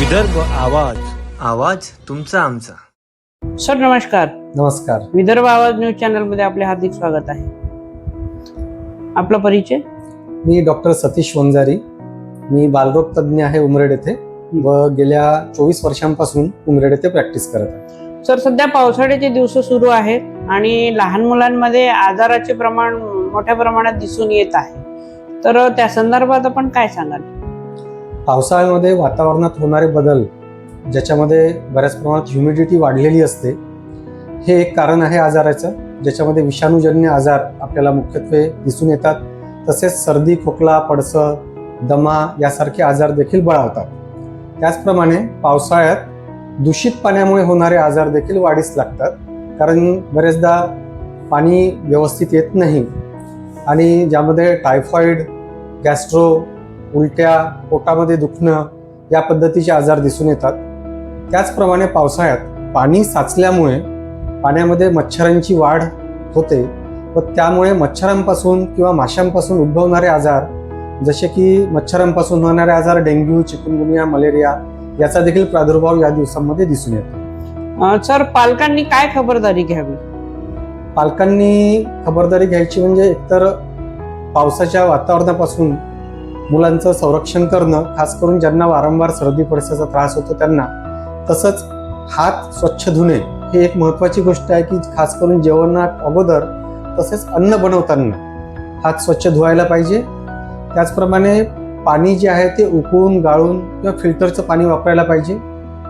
विदर्भ आवाज आवाज तुमचा आमचा. सर नमस्कार. नमस्कार. विदर्भ आवाज न्यूज चॅनलमध्ये आपले हार्दिक स्वागत आहे. आपला परिचय? मी डॉक्टर सतीश वंजारी. मी बालरोग तज्ज्ञ आहे उमरेड येथे व गेल्या चोवीस वर्षांपासून उमरेड येथे प्रॅक्टिस करत आहे. सर सध्या पावसाळ्याचे दिवस सुरू आहेत आणि लहान मुलांमध्ये आजाराचे प्रमाण मोठ्या प्रमाणात दिसून येत आहे. तर त्या संदर्भात आपण काय सांगाल? पावसाळ्यामध्ये वातावरणात होणारे बदल ज्याच्यामध्ये बऱ्याच प्रमाणात ह्युमिडिटी वाढलेली असते हे एक कारण आहे आजाराचं ज्याच्यामध्ये विषाणूजन्य आजार आपल्याला मुख्यत्वे दिसून येतात. तसेच सर्दी खोकला पडसं दमा यासारखे आजार देखील बळावतात. त्याचप्रमाणे पावसाळ्यात दूषित पाण्यामुळे होणारे आजार देखील वाढीस लागतात कारण बरेचदा पाणी व्यवस्थित येत नाही. आणि ज्यामध्ये टायफॉईड गॅस्ट्रो उलट्या पोटामध्ये दुखणं या पद्धतीचे आजार दिसून येतात. त्याचप्रमाणे पावसाळ्यात पाणी साचल्यामुळे पाण्यामध्ये मच्छरांची वाढ होते व त्यामुळे मच्छरांपासून किंवा माशांपासून उद्भवणारे आजार जसे की मच्छरांपासून होणारे आजार डेंग्यू चिकनगुनिया मलेरिया याचा देखील प्रादुर्भाव या दिवसांमध्ये दिसून येतो. सर पालकांनी काय खबरदारी घ्यावी? पालकांनी खबरदारी घ्यायची म्हणजे एकतर पावसाच्या वातावरणापासून मुलांचं संरक्षण करणं खास करून ज्यांना वारंवार सर्दी पडसाचा त्रास होतो त्यांना तसंच हात स्वच्छ धुणे ही एक महत्त्वाची गोष्ट आहे की खास करून जेवणात अगोदर तसेच अन्न बनवताना हात स्वच्छ धुवायला पाहिजे. त्याचप्रमाणे पाणी जे आहे ते उकळून गाळून किंवा फिल्टरचं पाणी वापरायला पाहिजे.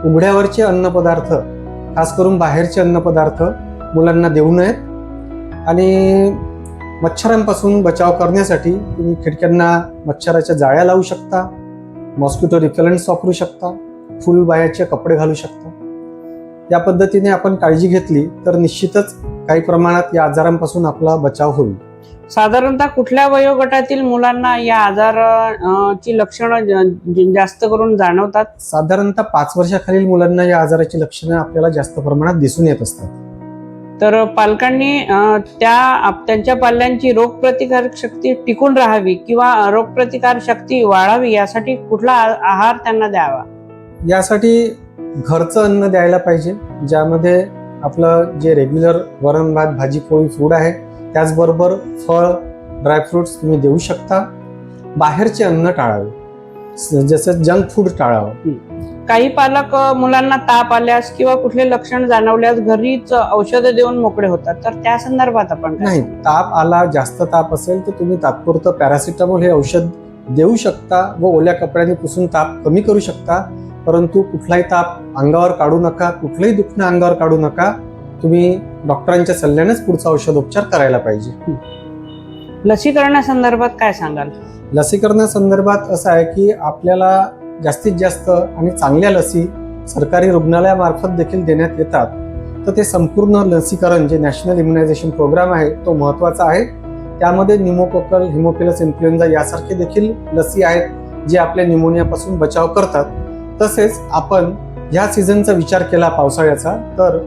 उघड्यावरचे अन्नपदार्थ खास करून बाहेरचे अन्नपदार्थ मुलांना देऊ नयेत. आणि मच्छरांपासून बचाव करण्यासाठी तुम्ही खिडक्यांना मच्छराच्या जाळ्या लावू शकता मॉस्किटो रिपेलंट्स वापरू शकता फुलबायाचे कपडे घालू शकता. या पद्धतीने आपण काळजी घेतली तर निश्चितच काही प्रमाणात या आजारांपासून आपला बचाव होईल. साधारणतः कुठल्या वयोगटातील मुलांना या आजाराची लक्षणं जास्त करून जाणवतात? साधारणतः पाच वर्षाखालील मुलांना या आजाराची लक्षणं आपल्याला जास्त प्रमाणात दिसून येत असतात. तर पालकांनी त्या त्यांच्या पाल्यांची रोगप्रतिकारक शक्ती टिकून राहावी किंवा रोगप्रतिकार शक्ती वाढावी यासाठी कुठला आ- आहार त्यांना द्यावा? यासाठी घरचं अन्न द्यायला पाहिजे ज्यामध्ये आपलं जे रेग्युलर वरण भात भाजी पोळी फूड आहे त्याचबरोबर फळ ड्रायफ्रुट्स तुम्ही देऊ शकता. बाहेरचे अन्न टाळावे. जसं जंक फूड टाळावं. काही पालक मुलांना ताप आल्यास किंवा कुठले लक्षण जाणवल्यास घरीच औषधं देऊन मोकळे होतात. तर त्या संदर्भात आपण नाही? ताप आला जास्त ताप असेल तर तुम्ही तात्पुरतं पॅरासिटामॉल हे औषध देऊ शकता व ओल्या कपड्याने पुसून ताप कमी करू शकता. परंतु कुठलाही ताप अंगावर काढू नका कुठलंही दुखणं अंगावर काढू नका. तुम्ही डॉक्टरांच्या सल्ल्यानेच पुढचा औषधोपचार करायला पाहिजे. लसीकरणासंदर्भात काय सांगाल? लसीकरणासंदर्भात असं आहे की आपल्याला जास्तीत जास्त आणि चांगल्या लसी सरकारी रुग्णालयामार्फत देखील देण्यात येतात. तर ते संपूर्ण लसीकरण जे नॅशनल इम्युनायझेशन प्रोग्राम आहे तो महत्त्वाचा आहे. त्यामध्ये निमोकोकल हिमोफिलस इन्फ्लुएन्झा यासारखे देखील लसी आहेत जे आपल्या निमोनियापासून बचाव करतात. तसेच आपण ह्या सीझनचा विचार केला पावसाळ्याचा तर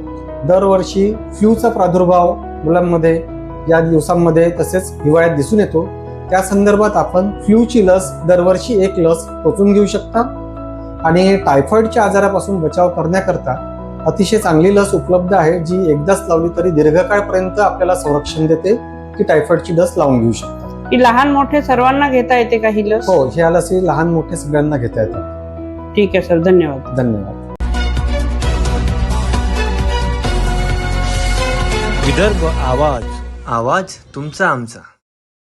दरवर्षी फ्लूचा प्रादुर्भाव मुलांमध्ये या दिवसांमध्ये तसेच हिवाळ्यात दिसून येतो. त्या संदर्भात आपण फ्लूची लस दरवर्षी एक लस टोचून घेऊ शकता. आणि टायफॉईडच्या आजारापासून बचाव करण्याकरता अतिशय चांगली लस उपलब्ध आहे जी एकदाच लावली तरी दीर्घकाळपर्यंत आपल्याला संरक्षण देते की टायफॉईडची लस लावून घेऊ शकता. ही लहान मोठे सर्वांना घेता येते का ही लस? हो ह्या लसी लहान मोठे सगळ्यांना घेता येतात ठीक आहे सर धन्यवाद. धन्यवाद. विदर्भ आवाज. आवाज तुमचा आमचा.